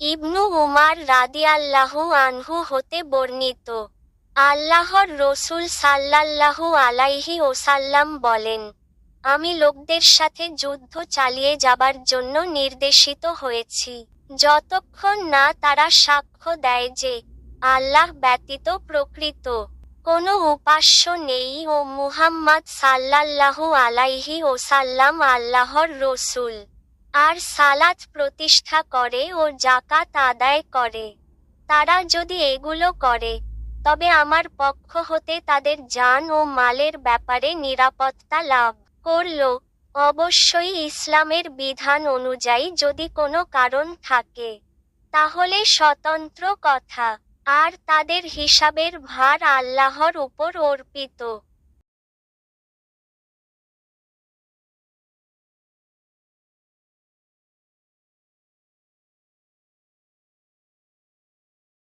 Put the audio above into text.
ইবনু উমার রাদিয়াল্লাহু আনহু হতে বর্ণিত। আল্লাহর রসুল সাল্লাল্লাহু আলাইহি ওসাল্লাম বলেন, আমি লোকদের সাথে যুদ্ধ চালিয়ে যাবার জন্য নির্দেশিত হয়েছি। যতক্ষণ না তারা সাক্ষ্য দেয় যে আল্লাহ ব্যতীত প্রকৃত কোনো উপাস্য নেই ও মুহাম্মদ সাল্লাল্লাহু আলাইহি ওসাল্লাম আল্লাহর রসূল। আর সালাত প্রতিষ্ঠা করে ও জাকাত আদায় করে। তারা যদি এগুলো করে, তবে আমার পক্ষ হতে তাদের জান ও মালের ব্যাপারে নিরাপত্তা লাভ করল। অবশ্যই ইসলামের বিধান অনুযায়ী যদি কোনো কারণ থাকে, তাহলে স্বতন্ত্র কথা। আর তাদের হিসাবের ভার আল্লাহর উপর অর্পিত।